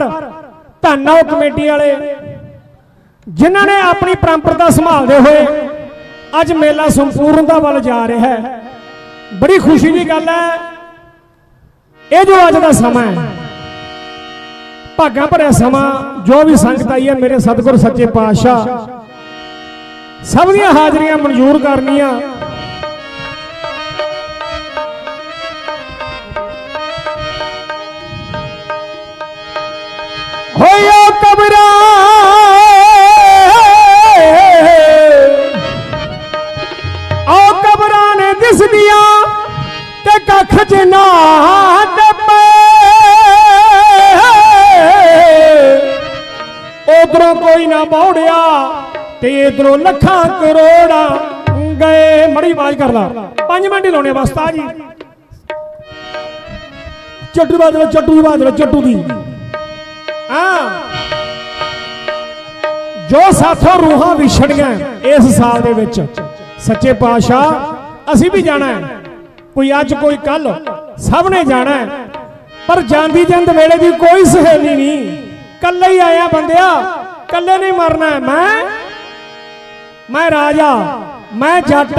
ਪਰ ਧੰਨਾ ਕਮੇਟੀ ਵਾਲੇ, ਜਿਨ੍ਹਾਂ ਨੇ ਆਪਣੀ ਪਰੰਪਰਾ ਸੰਭਾਲਦੇ ਹੋਏ ਅੱਜ ਮੇਲਾ ਸੰਪੂਰਨਤਾ ਵੱਲ ਜਾ ਰਿਹਾ ਹੈ। ਬੜੀ ਖੁਸ਼ੀ ਦੀ ਗੱਲ ਹੈ। ਇਹ ਜੋ ਅੱਜ ਦਾ ਸਮਾਂ ਹੈ, ਭਾਗਾਂ ਭਰਿਆ ਸਮਾਂ, ਜੋ ਵੀ ਸੰਗਤ ਆਈ ਹੈ, ਮੇਰੇ ਸਤਿਗੁਰ ਸੱਚੇ ਪਾਤਸ਼ਾਹ, ਸਭ ਦੀਆਂ ਹਾਜ਼ਰੀਆਂ ਮਨਜ਼ੂਰ ਕਰਨੀਆਂ। ਨਾ ਬੌੜਿਆ ਤੇ ਇਧਰੋਂ ਲੱਖਾਂ ਕਰੋੜਾਂ ਗਏ। ਮੜੀ ਆਵਾਜ਼ ਕਰ ਲਾ। 5 ਮਿੰਟ ਹੀ ਲਾਉਣੇ ਬਸ, ਤਾਂ ਜੀ। ਚੱਟੂ ਬਾਦ ਚੱਟੂ ਦੀ ਬਾਦ ਚੱਟੂ ਦੀ। ਹਾਂ। ਜੋ ਸਾਥੋਂ ਰੂਹਾਂ ਵਿਛੜੀਆਂ ਇਸ ਸਾਲ ਦੇ ਵਿੱਚ, ਸੱਚੇ ਪਾਤਸ਼ਾਹ, ਅਸੀਂ ਵੀ ਜਾਣਾ ਹੈ। ਕੋਈ ਅੱਜ, ਕੋਈ ਕੱਲ ਸਭ ਨੇ ਜਾਣਾ ਹੈ। ਪਰ ਜਾਂਦੀ ਜੰਦ ਵੇਲੇ ਦੀ ਕੋਈ ਸਹੇਲੀ ਨਹੀਂ। ਕੱਲੇ ਹੀ ਆਇਆ ਬੰਦਿਆ। ਇਕੱਲੇ ਨਹੀਂ ਮਰਨਾ ਮੈਂ ਮੈਂ ਰਾਜਾ, ਮੈਂ ਜੱਟ,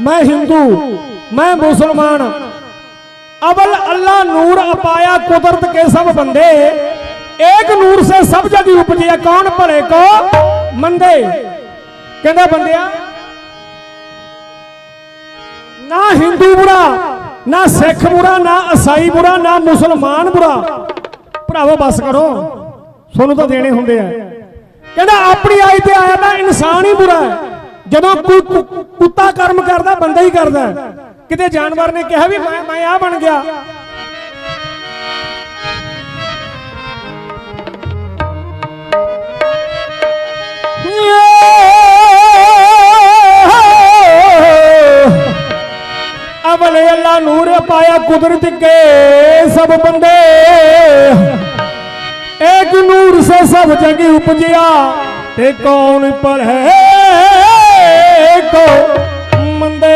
ਮੈਂ ਹਿੰਦੂ, ਮੈਂ ਮੁਸਲਮਾਨ। ਅਬਲ ਅੱਲਾ ਨੂਰ ਅਪਾਇਆ ਕੁਦਰਤ ਕੇ ਸਭ ਬੰਦੇ। ਇੱਕ ਨੂਰ ਸੇ ਸਭ ਜਗ ਉਪਜਿਆ। ਕੌਣ ਭਲੇ ਕੋ ਮੰਦੇ? ਕਹਿੰਦਾ ਬੰਦਿਆ, ਨਾ ਹਿੰਦੂ ਬੁਰਾ, ਨਾ ਸਿੱਖ ਬੁਰਾ, ਨਾ ਈਸਾਈ ਬੁਰਾ, ਨਾ ਮੁਸਲਮਾਨ ਬੁਰਾ। ਭਰਾਵੋ, ਬਸ ਕਰੋ। ਤੁਹਾਨੂੰ ਤਾਂ ਦੇਣੇ ਹੁੰਦੇ ਆ। ਕਹਿੰਦਾ ਆਪਣੀ ਆਈ ਤੇ ਆਇਆ ਤਾਂ ਇਨਸਾਨ ਹੀ ਬੁਰਾ ਹੈ। ਜਦੋਂ ਕੋਈ ਕੁੱਤਾ ਕਰਮ ਕਰਦਾ, ਬੰਦਾ ਹੀ ਕਰਦਾ ਕਿਤੇ ਜਾਨਵਰ ਨੇ ਕਿਹਾ ਵੀ ਮੈਂ ਮੈਂ ਆ ਬਣ ਗਿਆ। ਅਵਲੇ ਅੱਲਾ ਨੂਰ ਪਾਇਆ ਕੁਦਰਤ ਕੇ ਸਭ ਬੰਦੇ। ਇੱਕ ਨੂਰ ਸੇ ਸਭ ਜਗ ਉਪਜਿਆ ਤੇ ਕੌਣ ਪੜ੍ਹੇ ਕੋ ਮੰਦੇ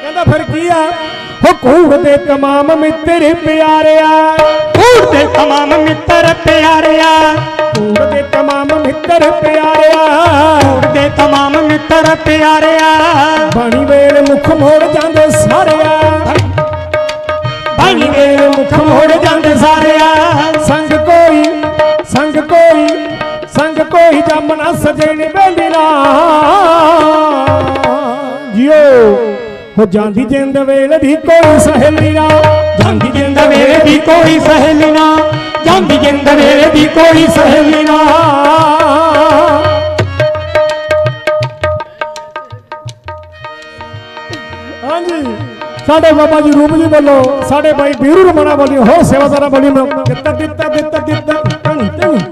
ਕਹਿੰਦਾ ਫਿਰ ਕੀ ਆ ਹਕੂਰ ਦੇ ਤਮਾਮ ਮਿੱਤਰ ਪਿਆਰਿਆ ਹਕੂਰ ਦੇ ਤਮਾਮ ਮਿੱਤਰ ਪਿਆਰਿਆ ਹਕੂਰ ਦੇ ਤਮਾਮ ਮਿੱਤਰ ਪਿਆਰਿਆ ਹਕੂਰ ਦੇ ਤਮਾਮ ਮਿੱਤਰ ਪਿਆਰਿਆ ਬਣੀ ਵੇਲ ਮੁਖ ਮੋੜ ਜਾਂਦੇ ਸਾਰਿਆ ਮੋੜ ਜਾਂਦੇ ਸਾਰਿਆ। ਸੰਗ ਕੋਈ ਸੰਗ ਕੋਈ ਸੰਗ ਕੋਈ ਜਮਨਾ ਸਜਣ ਵੇਲਿਨਾ ਜਿਓ ਹੋ ਜਾਂਦੀ ਜਿੰਦ ਵੇਲੇ ਦੀ ਕੋਈ ਸਹੇਲੀ ਨਾ। ਜਾਂਦੀ ਜਿੰਦ ਵੇਲੇ ਦੀ ਕੋਈ ਸਹੇਲੀ ਨਾ। ਜਾਂਦੀ ਜਿੰਦ ਵੇਲੇ ਦੀ ਕੋਈ ਸਹੇਲੀ ਸਾਡੇ ਬਾਬਾ ਰੂਪ ਜੀ ਵੱਲੋਂ ਸਾਡੇ ਬਾਈ ਵੀਰੂ ਰਮਣਾ ਵੱਲੋਂ ਹੋ ਸੇਵਾਦਾਰਾਂ ਵੱਲੋਂ ਦਿੱਤਾ ਦਿੱਤਾ ਦਿੱਤਾ ਦਿੱਤਾ ਧੰਨ ਧੰਨ।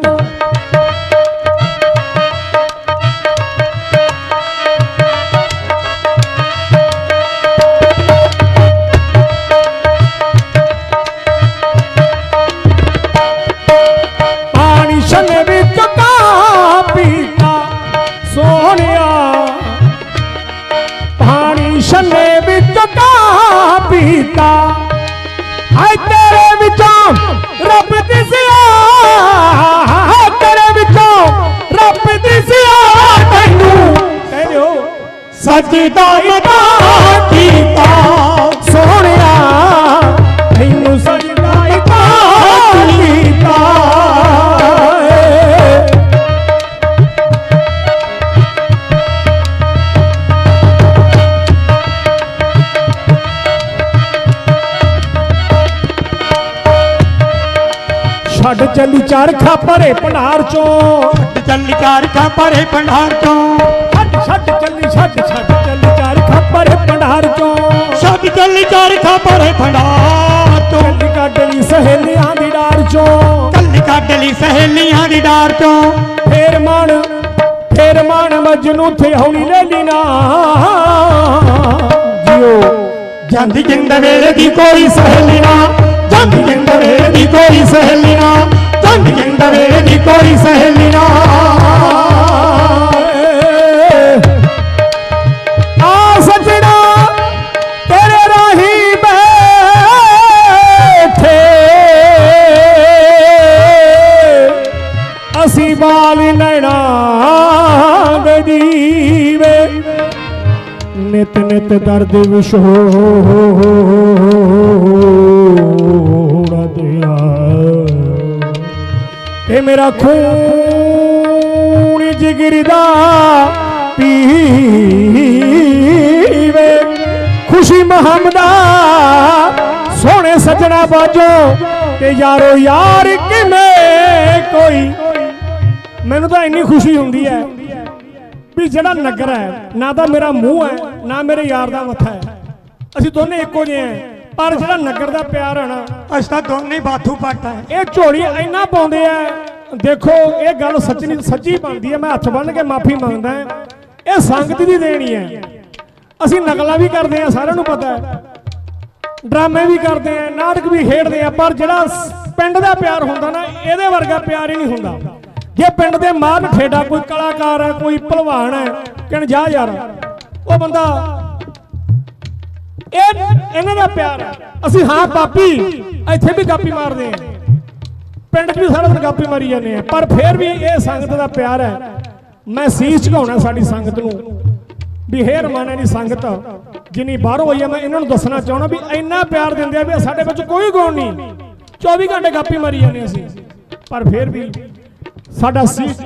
ਸਜਦਾ ਮਤਾ ਕੀਤਾ। ਸੋਹਣਿਆ ਤੈਨੂੰ ਸਜਦਾ ਹੀ ਕੀਤਾ। ਛੱਡ ਚੱਲੀ ਚਰਖਾ ਭਰੇ ਭੰਡਾਰ ਚੋਂ। ਚੱਲੀ ਚਾਰਖਾ ਪਰੇ ਭੰਡਾਰ ਚੋਂ। ਛੱਡ ਛੱਡ ਚੱਲੀ ਚਰਖਾ ਭਰੇ ਭੰਡਾਰ ਚੋਂ। ਛੱਡ ਚੱਲੀ ਚਾਰਖਾ ਪਰੇ ਭੰਡਾਰ ਚੋਂ। ਚੱਲੀ ਕੱਢ ਲਈ ਸਹੇਲੀਆਂ ਦੀ ਡਾਰ ਚੋਂ। ਕੱਲੀ ਕੱਢ ਲਈ ਸਹੇਲੀਆਂ ਦੀ ਡਾਰ ਚੋਂ। ਫੇਰ ਮਨ ਫੇਰ ਮਨ ਮਜਨੂ ਥੇ ਹੌਲੀ ਲੈ ਲੀਨਾ ਜਿਓ ਜਾਂਦੀ ਜਿੰਦ ਵੇਲੇ ਦੀ ਕੋਈ ਸਹੇਲੀ ਨਾ। ਨਿਤ ਨਿਤ ਦਰਦ ਵਿਛੋੜਾ ਦਿਆ ਤੇ ਮੇਰਾ ਖੂਨ ਜਿਗਰ ਦਾ ਪੀਵੇ ਖੁਸ਼ੀ ਮੁਹੰਮਦਾ ਸੋਹਣੇ ਸੱਜਣਾ ਬਾਜੋ ਤੇ ਯਾਰੋ ਯਾਰ ਕਿਵੇਂ ਕੋਈ ਮੈਨੂੰ ਤਾਂ ਇੰਨੀ ਖੁਸ਼ੀ ਹੁੰਦੀ ਹੈ ਵੀ ਜਿਹੜਾ ਨਗਰ ਹੈ ਨਾ ਤਾਂ ਮੇਰਾ ਮੂੰਹ ਹੈ ਨਾ ਮੇਰੇ ਯਾਰ ਦਾ ਮੱਥਾ ਹੈ। ਅਸੀਂ ਦੋਨੇ ਇੱਕੋ ਜਿਹੇ ਹਾਂ। ਪਰ ਜਿਹੜਾ ਨਗਰ ਦਾ ਪਿਆਰ ਹੈ ਨਾ ਅਸੀਂ ਤਾਂ ਦੋਨੇ ਬਾਥੂ ਪੱਟ ਹੈ। ਇਹ ਝੋਲੀ ਇੰਨਾ ਪਾਉਂਦੇ ਆ ਦੇਖੋ ਇਹ ਗੱਲ ਸੱਚ ਨਹੀਂ ਸੱਚੀ ਬਣਦੀ ਹੈ। ਮੈਂ ਹੱਥ ਬੰਨ੍ਹ ਕੇ ਮਾਫੀ ਮੰਗਦਾ। ਇਹ ਸੰਗਤ ਦੀ ਦੇਣੀ ਹੈ। ਅਸੀਂ ਨਕਲਾਂ ਵੀ ਕਰਦੇ ਆ ਸਾਰਿਆਂ ਨੂੰ ਪਤਾ ਹੈ। ਡਰਾਮੇ ਵੀ ਕਰਦੇ ਆ ਨਾਟਕ ਵੀ ਖੇਡਦੇ ਆ ਪਰ ਜਿਹੜਾ ਪਿੰਡ ਦਾ ਪਿਆਰ ਹੁੰਦਾ ਨਾ ਇਹਦੇ ਵਰਗਾ ਪਿਆਰ ਹੀ ਨਹੀਂ ਹੁੰਦਾ। ਜੇ ਪਿੰਡ ਦੇ ਮਾਰਨ ਠੇਡਾ ਕੋਈ ਕਲਾਕਾਰ ਹੈ, ਕੋਈ ਭਲਵਾਨ ਹੈ, ਕਹਿਣ ਜਾ ਯਾਰ। ਉਹ ਬੰਦਾ, ਇਹ ਇਹਨਾਂ ਦਾ ਪਿਆਰ ਹੈ। ਅਸੀਂ ਹਾਂ ਕਾਪੀ ਇੱਥੇ ਵੀ ਕਾਪੀ ਮਾਰਦੇ ਆ ਪਿੰਡ 'ਚ ਵੀ ਸਾਰਾ ਦਿਨ ਕਾਪੀ ਮਾਰੀ ਜਾਂਦੇ ਆ ਪਰ ਫਿਰ ਵੀ ਇਹ ਸੰਗਤ ਦਾ ਪਿਆਰ ਹੈ। ਮੈਂ ਸੀਸ ਝੁਕਾਉਣਾ ਸਾਡੀ ਸੰਗਤ ਨੂੰ, ਵੀ ਹੇ ਰਮਾਨਾ ਦੀ ਸੰਗਤ, ਜਿੰਨੀ ਬਾਹਰੋਂ ਆਈ ਆ, ਮੈਂ ਇਹਨਾਂ ਨੂੰ ਦੱਸਣਾ ਚਾਹਣਾ ਵੀ ਇੰਨਾ ਪਿਆਰ ਦਿੰਦੇ ਆ ਵੀ ਸਾਡੇ ਵਿੱਚ ਕੋਈ ਗੁਣ ਨਹੀਂ। 24 ਘੰਟੇ ਗਾਪੀ ਮਾਰੀ ਜਾਂਦੇ ਅਸੀਂ, ਪਰ ਫਿਰ ਵੀ ਸਾਡਾ ਸੀਸ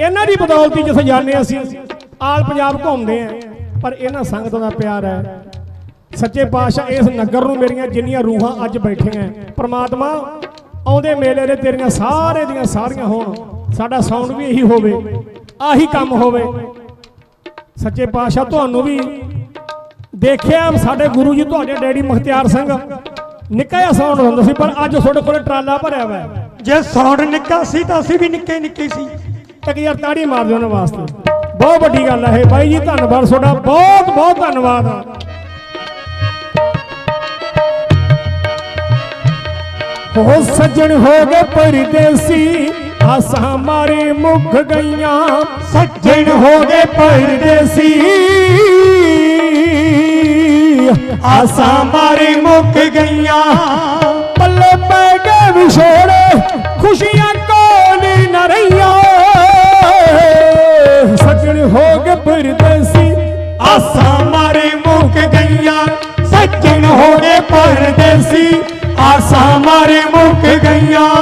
ਇਹਨਾਂ ਦੀ ਬਦੌਲਤ ਜਿੱਥੇ ਜਾਂਦੇ ਹਾਂ ਅਸੀਂ, ਆਲ ਪੰਜਾਬ ਘੁੰਮਦੇ ਆ ਪਰ ਇਹਨਾਂ ਸੰਗਤ ਦਾ ਪਿਆਰ ਹੈ। ਸੱਚੇ ਪਾਤਸ਼ਾਹ ਇਸ ਨਗਰ ਨੂੰ ਮੇਰੀਆਂ ਜਿੰਨੀਆਂ ਰੂਹਾਂ ਅੱਜ ਬੈਠੀਆਂ ਪ੍ਰਮਾਤਮਾ ਆਉਂਦੇ ਮੇਲੇ ਦੇ ਤੇਰੀਆਂ ਸਾਰੇ ਦੀਆਂ ਸਾਰੀਆਂ ਹੋਣ। ਸਾਡਾ ਸਾਊਂਡ ਵੀ ਇਹੀ ਹੋਵੇ। ਆਹੀ ਕੰਮ ਹੋਵੇ। ਸੱਚੇ ਪਾਤਸ਼ਾਹ ਤੁਹਾਨੂੰ ਵੀ ਦੇਖਿਆ ਸਾਡੇ ਗੁਰੂ ਜੀ, ਤੁਹਾਡੇ ਡੈਡੀ ਮੁਖਤਿਆਰ ਸਿੰਘ, ਨਿੱਕਾ ਜਿਹਾ ਸਾਊਂਡ ਹੁੰਦਾ ਸੀ, ਪਰ ਅੱਜ ਤੁਹਾਡੇ ਕੋਲ ਟਰਾਲਾ ਭਰਿਆ ਹੋਇਆ ਜੇ ਸਾਊਂਡ ਨਿੱਕਾ ਸੀ ਤਾਂ ਅਸੀਂ ਵੀ ਨਿੱਕੇ ਨਿੱਕੇ ਸੀ। ਇੱਕ ਯਾਰ ਤਾੜੀ ਮਾਰ ਦਿਓ ਉਹਨਾਂ ਵਾਸਤੇ। ਬਹੁਤ ਵੱਡੀ ਗੱਲ ਹੈ ਇਹ। ਬਾਈ ਜੀ, ਧੰਨਵਾਦ ਤੁਹਾਡਾ। ਬਹੁਤ ਬਹੁਤ ਧੰਨਵਾਦ। ਹੋ ਸੱਜਣ ਹੋ ਗਏ ਪਰਦੇਸੀ। ਆਸਾਂ ਮਾਰੇ ਮੁੱਕ ਗਈਆਂ। ਸੱਜਣ ਹੋ ਗਏ ਪਰਦੇਸੀ। ਆਸਾਂ ਮਾਰੇ ਮੁੱਕ ਗਈਆਂ। ਪੱਲੇ ਪੈ ਗਏ ਵਿਛੋੜੇ। ਖੁਸ਼ੀਆਂ ਕੋਲ ਨ ਰਹੀਆਂ। ਸੱਜਣ ਹੋ ਗਏ ਪਰਦੇਸੀ ਆਸਾਂ ਮਾਰੇ ਮੁੱਕ ਗਈਆਂ। ਸੱਜਣ ਹੋ ਗਏ ਪਰਦੇਸੀ ਆਸਾਂ ਮਾਰੇ ਮੁੱਕ ਗਈਆਂ।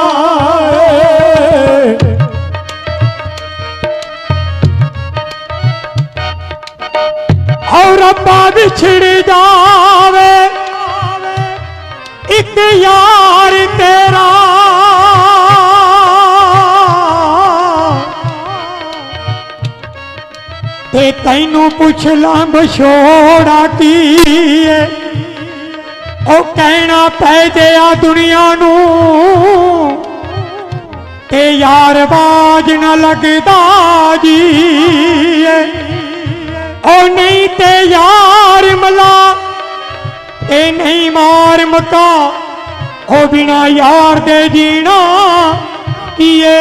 ਤੈਨੂੰ ਪੁੱਛ ਲਾਂ ਕੀ ਏ ਉਹ ਕਹਿਣਾ ਪੈ ਗਿਆ ਦੁਨੀਆ ਨੂੰ, ਤੇ ਯਾਰ ਬਾਜ ਨਾ ਲੱਗਦਾ ਜੀ ਉਹ ਨਹੀਂ ਤੇ ਯਾਰ ਮਲਾ, ਤੇ ਨਹੀਂ ਮਾਰ ਮਕਾ। ਉਹ ਬਿਨਾ ਯਾਰ ਦੇ ਜੀਣਾ ਕੀਏ।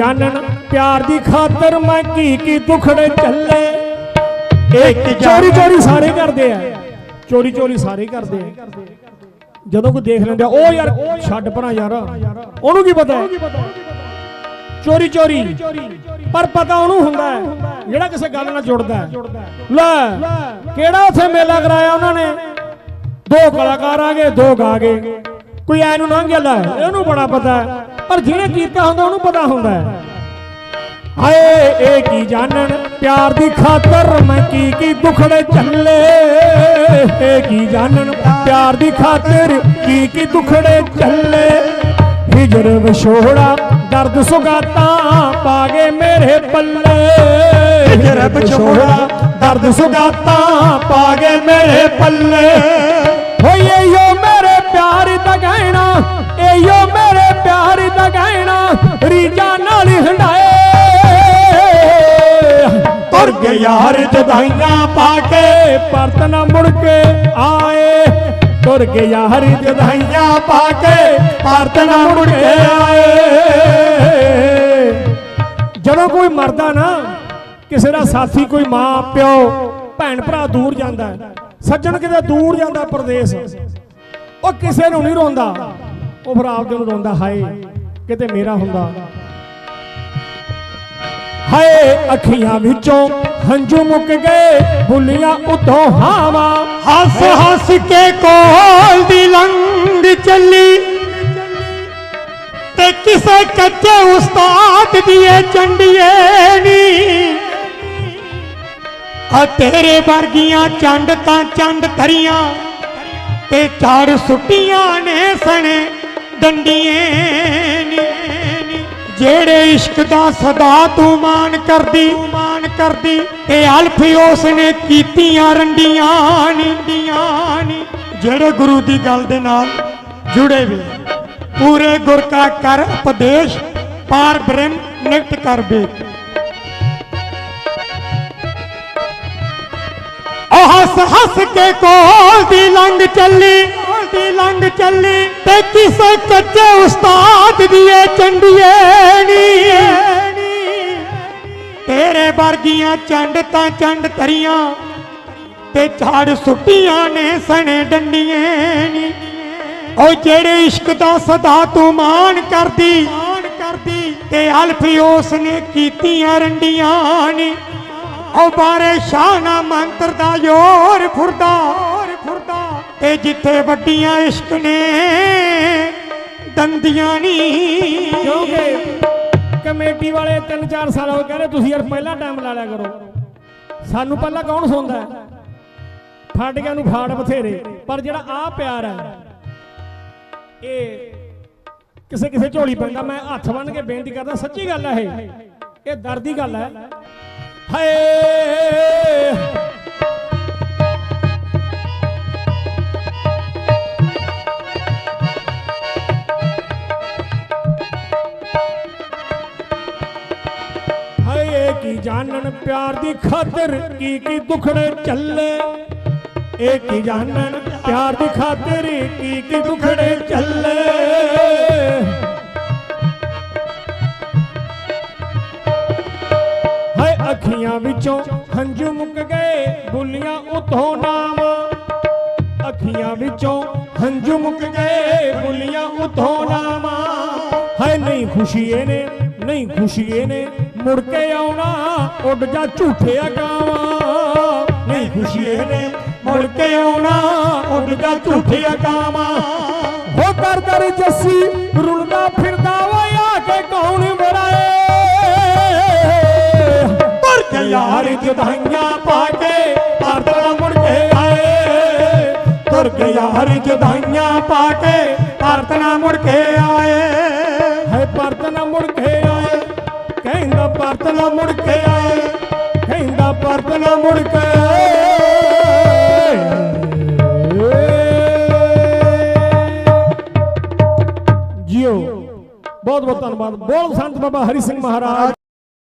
ਜਾਣਨ ਪਿਆਰ ਦੀ ਖਾਤਰ ਮੈਂ ਕੀ ਕੀ ਦੁਖੜੇ ਚੱਲੇ। ਇੱਕ ਚੋਰੀ ਚੋਰੀ ਸਾਰੇ ਕਰਦੇ ਆ। ਚੋਰੀ ਚੋਰੀ ਸਾਰੇ ਕਰਦੇ ਆ। ਜਦੋਂ ਕੋਈ ਦੇਖ ਲੈਂਦਾ ਉਹ ਯਾਰ ਛੱਡ ਪਰਾਂ ਯਾਰ। ਉਹਨੂੰ ਕੀ ਪਤਾ? ਚੋਰੀ ਚੋਰੀ। ਪਰ ਪਤਾ ਉਹਨੂੰ ਹੁੰਦਾ ਹੈ ਜਿਹੜਾ ਕਿਸੇ ਗੱਲ ਨਾਲ ਜੁੜਦਾ ਲੈ ਕਿਹੜਾ ਉੱਥੇ ਮੇਲਾ ਕਰਾਇਆ ਉਹਨਾਂ ਨੇ? ਦੋ ਕਲਾਕਾਰ ਆ ਗਏ ਦੋ ਗਾ ਗਏ। ਕੋਈ ਐ ਨੂੰ ਲੰਘ ਗਿਆ ਇਹਨੂੰ ਬੜਾ ਪਤਾ ਹੈ। ਪਰ ਜਿਹਨੇ ਕੀਤਾ ਹੁੰਦਾ, ਉਹਨੂੰ ਪਤਾ ਹੁੰਦਾ ਹੈ। ਹਾਏ, ਇਹ ਕੀ ਜਾਣਨ? ਪਿਆਰ ਦੀ ਖਾਤਰ ਮੈਂ ਕੀ ਕੀ ਦੁਖੜੇ ਚੱਲੇ? ਇਹ ਕੀ ਜਾਣਨ? ਪਿਆਰ ਦੀ ਖਾਤਰ ਕੀ ਕੀ ਦੁਖੜੇ ਚੱਲੇ? ਹਿਜਰ ਵਿਛੋੜਾ, ਦਰਦ ਸੁਗਾਤਾ ਪਾ ਗਏ ਮੇਰੇ ਪੱਲੇ। ਹਿਜਰ ਵਿਛੋੜਾ, ਦਰਦ ਸੁਗਾਤਾ ਪਾ ਗਏ ਮੇਰੇ ਪੱਲੇ। ਹੋਏ ਯਾਰ ਜਦਾਈਆਂ ਪਾ ਕੇ ਪਰਤ ਨਾ ਮੁੜ ਕੇ ਆਏ। ਤੁਰ ਕੇ ਯਾਰ ਜਦਾਈਆਂ ਪਾ ਕੇ ਭਾਰਤ ਨਾ ਮੁੜ ਕੇ ਆਏ। ਜਦੋਂ ਕੋਈ ਮਰਦਾ ਨਾ, ਕਿਸੇ ਦਾ ਸਾਥੀ, ਕੋਈ ਮਾਂ, ਪਿਓ, ਭੈਣ, ਭਰਾ ਦੂਰ ਜਾਂਦਾ ਸੱਜਣ ਕਿਤੇ ਦੂਰ ਜਾਂਦਾ ਪਰਦੇਸ। ਉਹ ਕਿਸੇ ਨੂੰ ਨਹੀਂ ਰੋਂਦਾ। ਉਹ ਫਿਰ ਆਪਦੇ ਨੂੰ ਰੋਂਦਾ, ਹਾਏ, ਕਿਤੇ ਮੇਰਾ ਹੁੰਦਾ। ਹਾਏ ਅੱਖੀਆਂ ਵਿੱਚੋਂ ਹੰਝੂ ਮੁੱਕ ਗਏ, ਬੁੱਲੀਆਂ ਉਤੋਂ ਹਾਵਾ। ਹੱਸ ਹੱਸ ਕੇ ਕੋਲ ਦੀ ਲੰਗ ਚੱਲੀ। ਤੇ ਕਿਸੇ ਕੱਚੇ ਉਸਤਾਦ ਦੀਏ ਚੰਡੀਏ ਨੀ ਆ ਤੇਰੇ ਵਰਗੀਆਂ ਚੰਡ ਤਾਂ ਚੰਡ ਧਰੀਆਂ, ਤੇ ਚਾਰ ਸੁੱਟੀਆਂ ਨੇ ਸਣੇ ਡੰਡੀਆਂ ਜਿਹੜੇ ਇਸ਼ਕ ਦਾ ਸਦਾ ਤੂੰ ਮਾਨ ਕਰਦੀ ਮਾਨ ਕਰਦੀ, ਤੇ ਅਲਫ ਉਸ ਨੇ ਕੀਤੀਆਂ ਰੰਡੀਆਂ ਨੀਂਦੀਆਂ ਨੀ। ਜਿਹੜੇ ਗੁਰੂ ਦੀ ਗੱਲ ਦੇ ਨਾਲ ਜੁੜੇ ਵੇ ਪੂਰੇ ਗੁਰ ਕਾ ਕਰ ਉਪਦੇਸ਼, ਪਾਰ ਬ੍ਰਹਮ ਨਿਕਟ ਕਰ ਬੇ ਹੱਸ ਹੱਸ ਕੇ ਕੋਲ ਦੀ ਲੰਘ ਚੱਲੀ। ਦੀ ਲੰਘ ਚੱਲੀ। ਤੇ ਕਿਸੇ ਕੱਚੇ ਉਸਤਾਦ ਦੀਏ ਚੰਡੀਏ ਨੀ। ਤੇਰੇ ਵਰਗੀਆਂ ਚੰਡ ਤਾਂ ਚੰਡ ਤਰੀਆਂ, ਤੇ ਝਾੜ ਸੁੱਟੀਆਂ ਨੇ ਸਣੇ ਡੰਡੀਆਂ ਨੀ। ਉਹ ਜਿਹੜੇ ਇਸ਼ਕ ਦਾ ਸਦਾ ਤੂੰ ਮਾਣ ਕਰਦੀ ਮਾਣ ਕਰਦੀ ਤੇ ਅਲਫੀ ਉਸ ਨੇ ਕੀਤੀਆਂ ਰੰਡੀਆਂ ਨੀ। ਉਹ ਬਾਰੇ ਸ਼ਾਨਾ ਮੰਤਰ ਦਾ ਜ਼ੋਰ ਫੁਰਦਾ। ਫੁਰਦਾ ਜਿੱਥੇ ਵੱਡੀਆਂ ਇਸ਼ਕ ਨੇ, ਦੰਦੀਆਂ ਨੀ। ਕਿਉਂਕਿ ਕਮੇਟੀ ਵਾਲੇ 3-4 ਸਾਲ ਹੋ ਗਏ ਕਹਿੰਦੇ ਤੁਸੀਂ ਯਾਰ ਪਹਿਲਾਂ ਟਾਈਮ ਲਾ ਲਿਆ ਕਰੋ। ਸਾਨੂੰ ਪਹਿਲਾਂ ਕੌਣ ਸੁਣਦਾ ਹੈ? ਫਾਟਿਆਂ ਨੂੰ ਫਾੜ ਬਥੇਰੇ, ਪਰ ਜਿਹੜਾ ਆ ਪਿਆਰ ਹੈ, ਇਹ ਕਿਸੇ ਕਿਸੇ ਝੋਲੀ ਪੈਂਦਾ, ਮੈਂ ਹੱਥ ਬੰਨ ਕੇ ਬੇਨਤੀ ਕਰਦਾ, ਸੱਚੀ ਗੱਲ ਹੈ ਇਹ। ਇਹ ਦਰਦ ਦੀ ਗੱਲ ਹੈ। ਹਾਏ! ਕੀ ਜਾਣਨ ਪਿਆਰ ਦੀ ਖਾਤਰ? ਕੀ ਕੀ ਦੁਖੜੇ ਚੱਲੇ? ਇਹ ਕੀ ਜਾਣਨ ਪਿਆਰ ਦੀ ਖਾਤਰ? ਕੀ ਕੀ ਦੁਖੜੇ ਚੱਲੇ? ਹਾਏ, ਅੱਖੀਆਂ ਵਿੱਚੋਂ ਹੰਝੂ ਮੁੱਕ ਗਏ, ਬੁੱਲੀਆਂ ਉਤੋਂ ਨਾਮ। ਅੱਖੀਆਂ ਵਿੱਚੋਂ ਹੰਝੂ ਮੁੱਕ ਗਏ, ਬੁੱਲੀਆਂ ਉਤੋਂ ਨਾਮ। ਹਾਏ, ਨਹੀਂ ਖੁਸ਼ੀ ਇਹਨੇ ਨਹੀਂ ਖੁਸ਼ੀ ਇਹਨੇ ਮੁੜ ਕੇ ਆਉਣਾ, ਉੱਡ ਜਾ ਝੂਠੇ ਅਗਾਵਾਂ। ਨਹੀਂ ਖੁਸ਼ੀ ਇਹਨੇ ਮੁੜ ਕੇ ਆਉਣਾ, ਉੱਡ ਜਾ ਝੂਠੇ ਅਗਾਵਾਂ। ਹੋ ਕਰ ਕਰ ਜੱਸੀ, ਰੁਲਦਾ ਫਿਰਦਾ ਵਾ, ਆ ਕੇ ਕੌਣ ਮਰਾਏ ਪਰ ਕੇ ਯਾਰ ਜਦਾਈਆਂ ਪਾ ਕੇ ਪਾਰਤਲਾ ਮੁੜ ਕੇ ਆਏ। ਤੁਰ ਕੇ ਯਾਰ ਜਦਾਈਆਂ ਪਾ ਕੇ ਭਾਰਤਨਾ ਮੁੜ ਕੇ ਆਏ। ਬੋਲ ਸੰਤ ਬਾਬਾ ਹਰੀ ਸਿੰਘ ਮਹਾਰਾਜ